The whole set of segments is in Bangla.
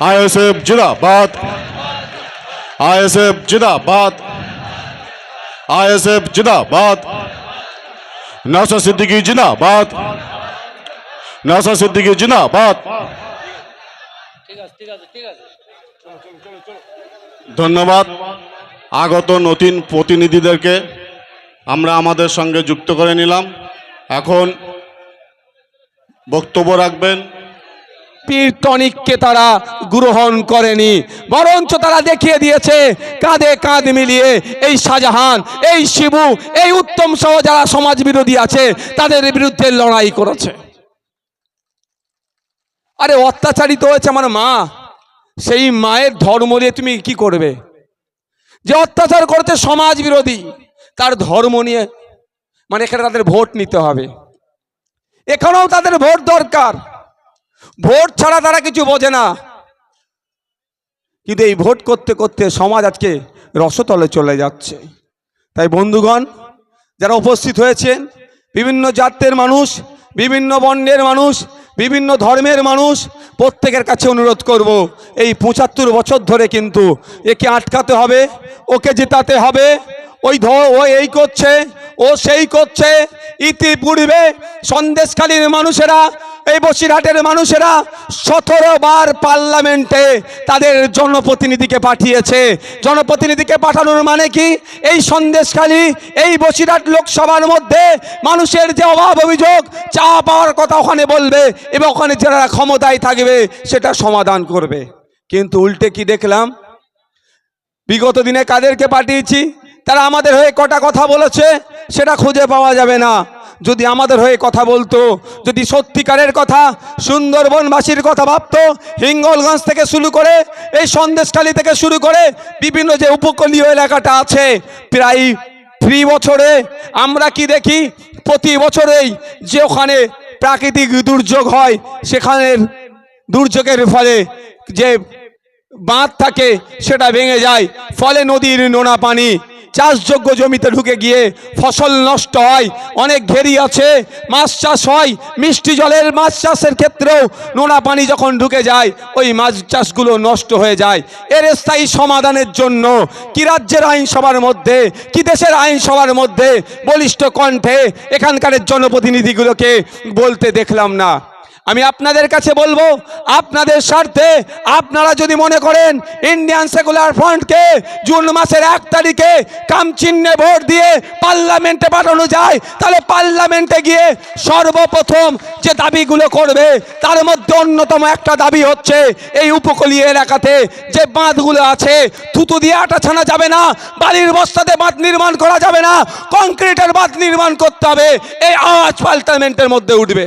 আইএসএফ জিন্দাবাদ। আইএসএফ জিন্দাবাদ। আইএসএফ জিন্দাবাদ। নাসা সিদ্দিকী জিন্দাবাদ। নাসা সিদ্দিকী জিন্দাবাদ। ধন্যবাদ। আগত নতুন প্রতিনিধিদেরকে আমরা আমাদের সঙ্গে যুক্ত করে নিলাম। এখন বক্তব্য রাখবেন পীর টনিককে তারা গ্রহণ করেনি। বরঞ্চ তারা দেখিয়ে দিয়েছে, কাঁধে কাঁধ মিলিয়ে এই শাহজাহান, এই শিবু, এই উত্তম সহ যারা সমাজ বিরোধী আছে, তাদের বিরুদ্ধে লড়াই করেছে। আরে অত্যাচারিত হয়েছে আমার মা। সেই মায়ের ধর্ম নিয়ে তুমি কি করবে? যে অত্যাচার করেছে সমাজ বিরোধী তার ধর্ম নিয়ে মানে এখানে তাদের ভোট নিতে হবে। এখানেও তাদের ভোট দরকার। ভোট ছাড়া তারা কিছু বোঝে না। কিন্তু এই ভোট করতে করতে সমাজ আজকে রসতলে চলে যাচ্ছে। তাই বন্ধুগণ, যারা উপস্থিত হয়েছেন, বিভিন্ন জাতের মানুষ, বিভিন্ন বর্ণের মানুষ, বিভিন্ন ধর্মের মানুষ, প্রত্যেকের কাছে অনুরোধ করব, এই পঁচাত্তর বছর ধরে কিন্তু একে আটকাতে হবে, ওকে জেতাতে হবে, ওই ধ, ও এই করছে, ও সেই করছে, ইতিপূর্বে সন্দেশখালীর মানুষেরা এই বসিরহাটের মানুষেরা সতেরো বার পার্লামেন্টে তাদের জনপ্রতিনিধিকে পাঠিয়েছে। জনপ্রতিনিধিকে পাঠানোর মানে কি? এই সন্দেশখালী, এই বসিরহাট লোকসভার মধ্যে মানুষের যে অভাব অভিযোগ, চা পাওয়ার কথা ওখানে বলবে এবং ওখানে যারা ক্ষমতায় থাকবে সেটা সমাধান করবে। কিন্তু উল্টে কি দেখলাম? বিগত দিনে কাদেরকে পাঠিয়েছি? তারা আমাদের হয়ে কটা কথা বলেছে, সেটা খুঁজে পাওয়া যাবে না। যদি আমাদের হয়ে কথা বলতো, যদি সত্যিকারের কথা, সুন্দরবনবাসীর কথা ভাবতো, হিঙ্গলগঞ্জ থেকে শুরু করে, এই সন্দেশখালী থেকে শুরু করে বিভিন্ন যে উপকূলীয় এলাকাটা আছে, প্রায় ফ্রি বছরে আমরা কি দেখি, প্রতি বছরেই যে ওখানে প্রাকৃতিক দুর্যোগ হয়, সেখানের দুর্যোগের ফলে যে বাঁধ থাকে, সেটা ভেঙে যায়। ফলে নদীর নোনা পানি চাষযোগ্য জমিতে ঢুকে গিয়ে ফসল নষ্ট হয়, অনেক ঘেরি আছে, মাছ চাষ হয়, মিষ্টি জলের মাছ চাষের ক্ষেত্রেও নোনা পানি যখন ঢুকে যায়, ওই মাছ চাষগুলো নষ্ট হয়ে যায়। এর স্থায়ী সমাধানের জন্য কি রাজ্যের আইনসভার মধ্যে, কি দেশের আইনসভার মধ্যে বলিষ্ঠ কণ্ঠে এখানকার জনপ্রতিনিধিগুলোকে বলতে দেখলাম না। আমি আপনাদের কাছে বলব, আপনাদের স্বার্থে আপনারা যদি মনে করেন ইন্ডিয়ান সেকুলার ফ্রন্টকে জুন মাসের এক তারিখে কামচিহ্নে ভোট দিয়ে পার্লামেন্টে পাঠানো যায়, তাহলে পার্লামেন্টে গিয়ে সর্বপ্রথম যে দাবিগুলো করবে, তার মধ্যে অন্যতম একটা দাবি হচ্ছে এই উপকূলীয় এলাকাতে যে বাঁধগুলো আছে, থুতু দিয়ে আটা ছানা যাবে না বাড়ির বস্তাতে বাঁধ নির্মাণ করা যাবে না, কংক্রিটের বাঁধ নির্মাণ করতে হবে, এই আওয়াজ পার্লামেন্টের মধ্যে উঠবে।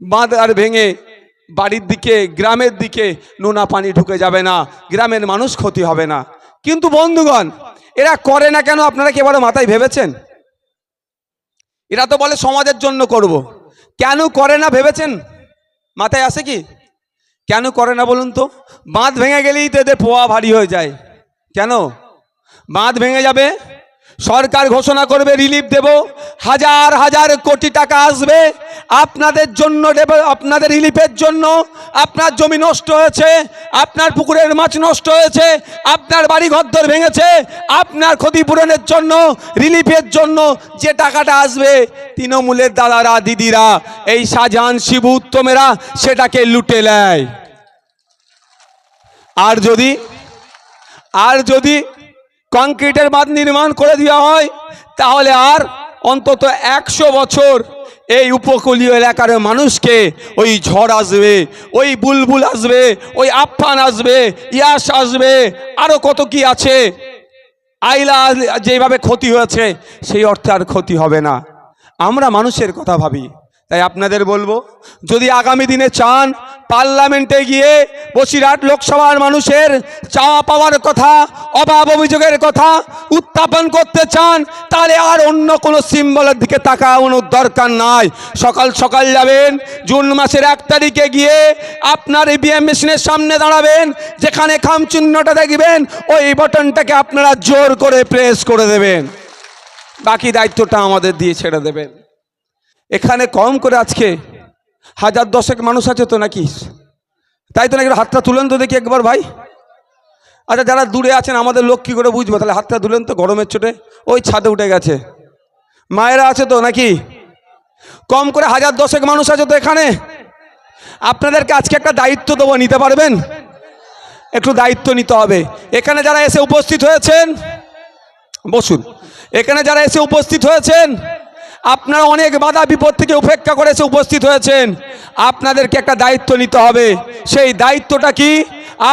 বাঁধ আর ভেঙে বাড়ির দিকে, গ্রামের দিকে নোনা পানি ঢুকে যাবে না, গ্রামের মানুষ ক্ষতি হবে না। কিন্তু বন্ধুগণ, এরা করে না কেন? আপনারা কি এবারে মাথায় ভেবেছেন? এরা তো বলে সমাজের জন্য করব। কেন করে না ভেবেছেন? মাথায় আসে কি? কেন করে না বলুন তো? বাঁধ ভেঙে গেলেই তো এদের পোয়া ভারী হয়ে যায়। কেন? বাঁধ ভেঙে যাবে সরকার ঘোষণা করবে রিলিফ দেব। হাজার হাজার কোটি টাকা আসবে। আপনাদের জন্য আপনাদের রিলিফের জন্য। আপনার জমি নষ্ট হয়েছে, আপনার পুকুরের মাছ নষ্ট হয়েছে, আপনার বাড়ি ঘরদর ভেঙেছে, আপনার ক্ষতিপূরণের জন্য রিলিফের জন্য যে টাকাটা আসবে, তৃণমূলের দাদারা, দিদিরা, এই শাহজাহান, শিবু উত্তমেরা সেটাকে লুটে নেয়। আর যদি আর যদি কংক্রিটের বাঁধ নির্মাণ করে দেওয়া হয়, তাহলে আর অন্তত একশো বছর এই উপকূলীয় এলাকার মানুষকে ওই ঝড় আসবে, ওই বুলবুল আসবে, ওই আফফান আসবে, ইয়াস আসবে আরও কত কি আছে? আইলা যেভাবে ক্ষতি হয়েছে, সেই অর্থে আর ক্ষতি হবে না। আমরা মানুষের কথা ভাবি। তাই আপনাদের বলব, যদি আগামী দিনে চান পার্লামেন্টে গিয়ে বসিরহাট লোকসভার মানুষের চাওয়া পাওয়ার কথা, অভাব অভিযোগের কথা উত্থাপন করতে চান, তাহলে আর অন্য কোনো সিম্বলের দিকে তাকানোর দরকার নাই। সকাল সকাল যাবেন, জুন মাসের এক তারিখে গিয়ে আপনার ইভিএম মেশিনের সামনে দাঁড়াবেন, যেখানে খাম চিহ্নটা দেখবেন, ওই বটনটাকে আপনারা জোর করে প্রেস করে দেবেন। বাকি দায়িত্বটা আমাদের দিয়ে ছেড়ে দেবেন। এখানে কম করে আজকে হাজার দশেক মানুষ আছে তো নাকি? তাই তো নাকি হাতটা তুলেন তো দেখি একবার ভাই। আচ্ছা যারা দূরে আছেন, আমাদের লোক কী করে বুঝব? তাহলে হাতটা তুলেন তো, গরমের চোটে। ওই ছাদে উঠে গেছে। মায়েরা আছে তো নাকি? কম করে হাজার দশেক মানুষ আছে তো এখানে। আপনাদেরকে আজকে একটা দায়িত্ব দেবো, নিতে পারবেন? একটু দায়িত্ব নিতে হবে। এখানে যারা এসে উপস্থিত হয়েছেন, বসুন। এখানে যারা এসে উপস্থিত হয়েছেন আপনারা অনেক বাধা বিপদ থেকে উপেক্ষা করেছে উপস্থিত হয়েছেন। আপনাদেরকে একটা দায়িত্ব নিতে হবে। সেই দায়িত্বটা কি?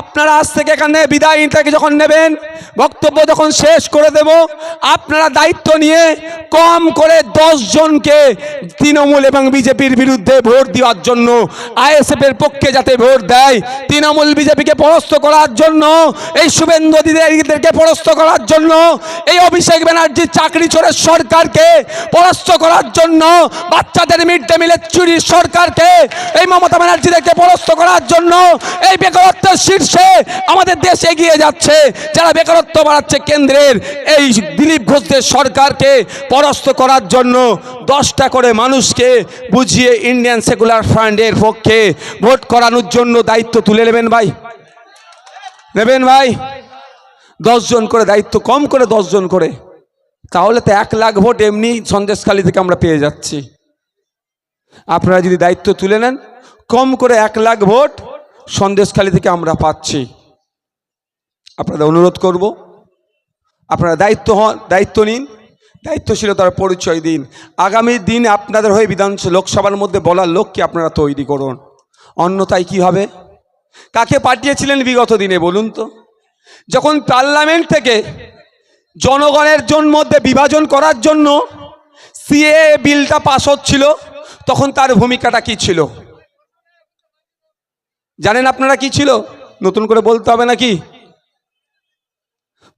আপনারা আজ থেকে এখানে বিদায় থেকে যখন নেবেন, বক্তব্য যখন শেষ করে দেব, আপনারা দায়িত্ব নিয়ে কম করে জনকে তৃণমূল এবং বিজেপির বিরুদ্ধে ভোট দেওয়ার জন্য, আইএসএফের পক্ষে যাতে ভোট দেয়, তৃণমূল বিজেপিকে পরাস্ত করার জন্য, এই শুভেন্দু অধিকারীদেরকে পরাস্ত করার জন্য, এই অভিষেক ব্যানার্জির চাকরি চোরের সরকারকে পরাস্ত করার জন্য, বাচ্চাদের মিড ডে মিলের চুরির সরকারকে, এই মমতা ব্যানার্জিদেরকে পরাস্ত করার জন্য, এই বেকারত্বের শীর্ষে আমাদের দেশ এগিয়ে যাচ্ছে। যারা বেকারত্ব বাড়াচ্ছে কেন্দ্রের, এই দিলীপ ঘোষদের সরকারকে পরাস্ত করার জন্য দশটা করে মানুষকে বুঝিয়ে ইন্ডিয়ান সেকুলার ফ্রান্ডের পক্ষে ভোট করানোর জন্য দায়িত্ব তুলে নেবেন ভাই। নেবেন ভাই। দশজন করে দায়িত্ব, কম করে দশজন করে। তাহলে তো এক লাখ ভোট এমনি সন্দেশখালি থেকে আমরা পেয়ে যাচ্ছি। আপনারা যদি দায়িত্ব তুলে নেন, কম করে এক লাখ ভোট সন্দেশখালি থেকে আমরা পাচ্ছি। আপনাদের অনুরোধ করব, আপনারা দায়িত্ব হন, দায়িত্ব নিন, দায়িত্বশীলতার পরিচয় দিন। আগামী দিন আপনাদের হয়ে বিধানসভা, লোকসভার মধ্যে বলার লোককে আপনারা তৈরি করুন। অন্যথায় কি হবে? কাকে পাঠিয়েছিলেন বিগত দিনে, বলুন তো? যখন পার্লামেন্ট থেকে জনগণের জন্য মধ্যে বিভাজন করার জন্য সিএ বিলটা পাস হচ্ছিল, তখন তার ভূমিকাটা কি ছিল? জানেন আপনারা কি ছিল? নতুন করে বলতে হবে নাকি?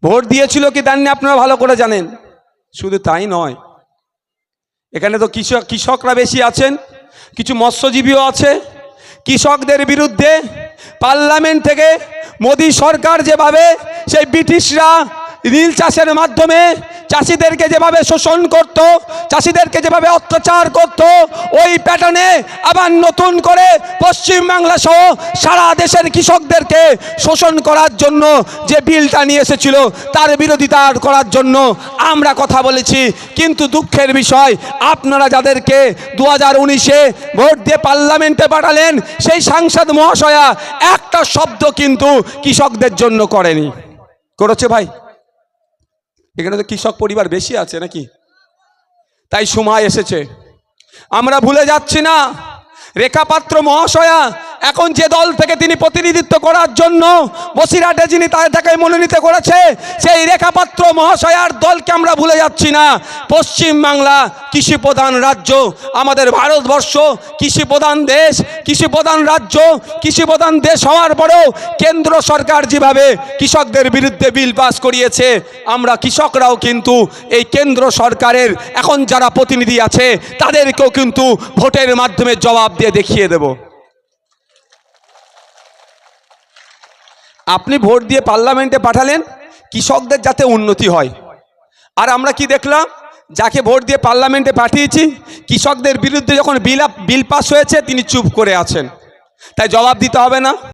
ভোট দিয়েছিল কি দেননি আপনারা ভালো করে জানেন। শুধু তাই নয়। এখানে তো কৃষক, কৃষকরা বেশি আছেন, কিছু মৎস্যজীবীও আছে। কৃষকদের বিরুদ্ধে পার্লামেন্ট থেকে মোদী সরকার যেভাবে সেই ব্রিটিশরা নীল চাষের মাধ্যমে চাষিদেরকে যেভাবে শোষণ করত, চাষিদেরকে যেভাবে অত্যাচার করত, ওই প্যাটার্নে আবার নতুন করে পশ্চিমবাংলা সহ সারা দেশের কৃষকদেরকে শোষণ করার জন্য যে বিলটা নিয়ে এসেছিল, তার বিরোধিতা করার জন্য আমরা কথা বলেছি। কিন্তু দুঃখের বিষয়, আপনারা যাদেরকে দু হাজার উনিশে ভোট দিয়ে পার্লামেন্টে পাঠালেন, সেই সাংসদ মহাশয়া একটা শব্দ কিন্তু কৃষকদের জন্য করেনি। করেছে ভাই? এখানে তো কৃষক পরিবার বেশি আছে নাকি? তাই সময় এসেছে। আমরা ভুলে যাচ্ছি না। রেখাপাত্র মহাশয়া এখন যে দল থেকে তিনি প্রতিনিধিত্ব করার জন্য বসিরহাটে যিনি তাকে মনোনীত করেছে, সেই রেখাপাত্র মহাশয়ার দলকে আমরা ভুলে যাচ্ছি না। পশ্চিম বাংলা কৃষি প্রধান রাজ্য, আমাদের ভারতবর্ষ কৃষি প্রধান দেশ, কৃষি প্রধান রাজ্য, কৃষি প্রধান দেশ হওয়ার পরেও কেন্দ্র সরকার যেভাবে কৃষকদের বিরুদ্ধে বিল পাস করিয়েছে, আমরা কৃষকরাও কিন্তু এই কেন্দ্র সরকারের এখন যারা প্রতিনিধি আছে, তাদেরকেও কিন্তু ভোটের মাধ্যমে জবাব দিয়ে দেখিয়ে দেব। আপনি ভোট দিয়ে পার্লামেন্টে পাঠালেন, কৃষকদের যাতে উন্নতি হয়। আর আমরা কি দেখলাম? যাকে ভোট দিয়ে পার্লামেন্টে পাঠিয়েছি, কৃষকদের বিরুদ্ধে যখন বিল বিল পাস হয়েছে, তিনি চুপ করে আছেন। তাই জবাব দিতে হবে না।